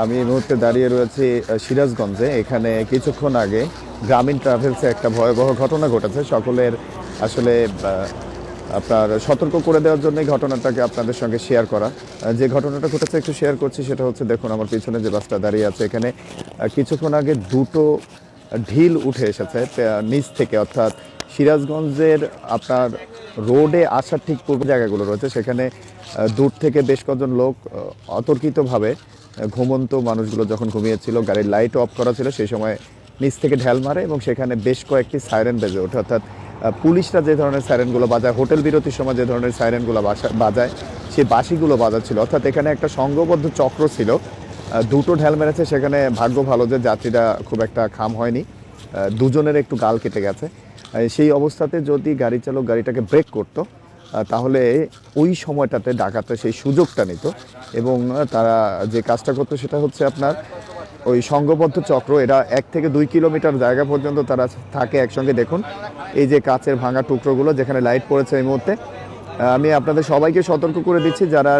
আমি এই মুহূর্তে দাঁড়িয়ে রয়েছি সিরাজগঞ্জে। এখানে কিছুক্ষণ আগে গ্রামীণ ট্রাভেলসে একটা ভয়াবহ ঘটনা ঘটেছে। সকলের আসলে আপনার সতর্ক করে দেওয়ার জন্য ঘটনাটাকে আপনাদের সঙ্গে শেয়ার করা। যে ঘটনাটা ঘটেছে একটু শেয়ার করছি, সেটা হচ্ছে, দেখুন, আমার পিছনে যে বাসটা দাঁড়িয়ে আছে, এখানে কিছুক্ষণ আগে দুটো ঢিল উঠে এসেছে নিচ থেকে। অর্থাৎ সিরাজগঞ্জের আপনার রোডে আসার ঠিক পূর্ব জায়গাগুলো রয়েছে। সেখানে দূর থেকে বেশ কজন লোক অতর্কিতভাবে ঘুমন্ত মানুষগুলো যখন ঘুমিয়েছিল, গাড়ির লাইট অফ করা ছিল, সেই সময় নিচ থেকে ঢেল মারে এবং সেখানে বেশ কয়েকটি সাইরেন বেজে ওঠে। অর্থাৎ পুলিশরা যে ধরনের সাইরেনগুলো বাজায়, হোটেল বিরতির সময় যে ধরনের সাইরেনগুলো বাসা- বাজায়, সেই বাসিগুলো বাজাচ্ছিল। অর্থাৎ, এখানে একটা সংঘবদ্ধ চক্র ছিল। দুটো ঢেল মেরেছে, সেখানে ভাগ্য ভালো যে যাত্রীরা খুব একটা খাম হয়নি। দুজনের একটু গাল কেটে গেছে। সেই অবস্থাতে যদি গাড়ি চালক গাড়িটাকে ব্রেক করতো তাহলে ওই সময়টাতে ডাকাতে সেই সুযোগটা নিত এবং তারা যে কাজটা করতো সেটা হচ্ছে আপনার ওই সংঘবদ্ধ চক্র। এরা এক থেকে দুই কিলোমিটার জায়গা পর্যন্ত তারা থাকে একসঙ্গে। দেখুন, এই যে কাচের ভাঙা টুকরোগুলো যেখানে লাইট পড়েছে এই মুহূর্তে আমি আপনাদের সবাইকে সতর্ক করে দিচ্ছি, যারা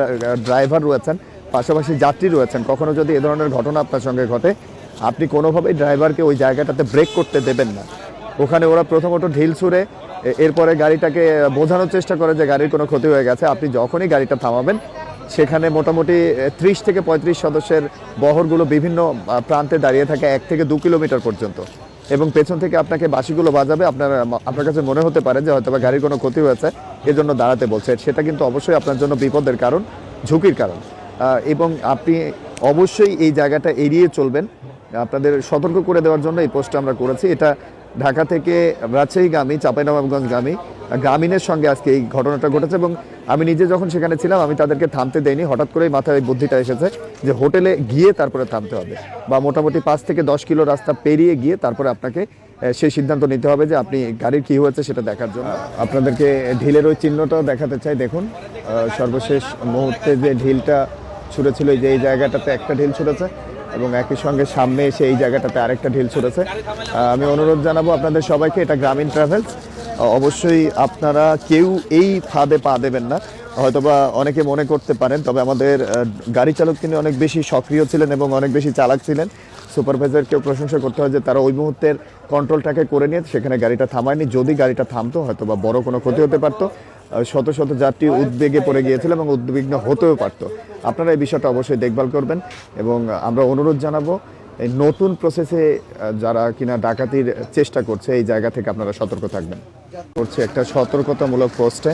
ড্রাইভার রয়েছেন, পাশাপাশি যাত্রী রয়েছেন, কখনো যদি এ ধরনের ঘটনা আপনার সঙ্গে ঘটে, আপনি কোনোভাবেই ড্রাইভারকে ওই জায়গাটাতে ব্রেক করতে দেবেন না। ওখানে ওরা প্রথমত ঢিল ছুঁড়ে এরপরে গাড়িটাকে বোঝানোর চেষ্টা করে যে গাড়ির কোনো ক্ষতি হয়ে গেছে। আপনি যখনই গাড়িটা থামাবেন, সেখানে মোটামুটি ত্রিশ থেকে পঁয়ত্রিশ সদস্যের বহরগুলো বিভিন্ন প্রান্তে দাঁড়িয়ে থাকে এক থেকে দু কিলোমিটার পর্যন্ত। এবং পেছন থেকে আপনাকে বাসিগুলো বাজাবে। আপনার আপনার কাছে মনে হতে পারে যে হয়তো বা গাড়ির কোনো ক্ষতি হয়েছে, এজন্য দাঁড়াতে বলছে। সেটা কিন্তু অবশ্যই আপনার জন্য বিপদের কারণ, ঝুঁকির কারণ। এবং আপনি অবশ্যই এই জায়গাটা এড়িয়ে চলবেন। আপনাদের সতর্ক করে দেওয়ার জন্য এই পোস্টটা আমরা করেছি। এটা ঢাকা থেকে রাজশাহীগামী চাঁপাইনবাবগঞ্জগামী গ্রামীণের সঙ্গে আজকে এই ঘটনাটা ঘটেছে এবং আমি নিজে যখন সেখানে ছিলাম, আমি তাদেরকে থামতে দেইনি। হঠাৎ করেই মাথায় এই বুদ্ধিটা এসেছে যে হোটেলে গিয়ে তারপরে থামতে হবে বা মোটামুটি পাঁচ থেকে দশ কিলো রাস্তা পেরিয়ে গিয়ে তারপরে আপনাকে সেই সিদ্ধান্ত নিতে হবে যে আপনি গাড়ির কী হয়েছে সেটা দেখার জন্য। আপনাদেরকে ঢিলের ওই চিহ্নটাও দেখাতে চাই। দেখুন সর্বশেষ মুহূর্তে যে ঢিলটা ছুঁড়েছিল এই যে এই জায়গাটাতে একটা ঢিল ছুঁড়েছে এবং একই সঙ্গে সামনে এসে এই জায়গাটাতে আরেকটা ঢিল আহ, আমি অনুরোধ জানাব আপনাদের সবাইকে এটা গ্রামীণ ট্রাভেলস। অবশ্যই আপনারা কেউ এই ফাঁদে পা দেবেন না। হয়তোবা অনেকে মনে করতে পারেন তবে আমাদের গাড়ি চালক তিনি অনেক বেশি সক্রিয় ছিলেন এবং অনেক বেশি চালাক ছিলেন। সুপারভাইজারকেও প্রশংসা করতে হয় যে তারা ওই মুহূর্তের কন্ট্রোলটাকে করে নিয়ে সেখানে গাড়িটা থামায়নি। যদি গাড়িটা থামতো হয়তো বা বড় কোনো ক্ষতি হতে পারতো। শত শত যাত্রী উদ্বেগে পড়ে গিয়েছিল এবং উদ্বিগ্ন হতেও পারত। আপনারা এই বিষয়টা অবশ্যই দেখভাল করবেন এবং আমরা অনুরোধ জানাব, এই নতুন প্রসেসে যারা কিনা ডাকাতির চেষ্টা করছে, এই জায়গা থেকে আপনারা সতর্ক থাকবেন। করছে একটা সতর্কতামূলক পোস্টে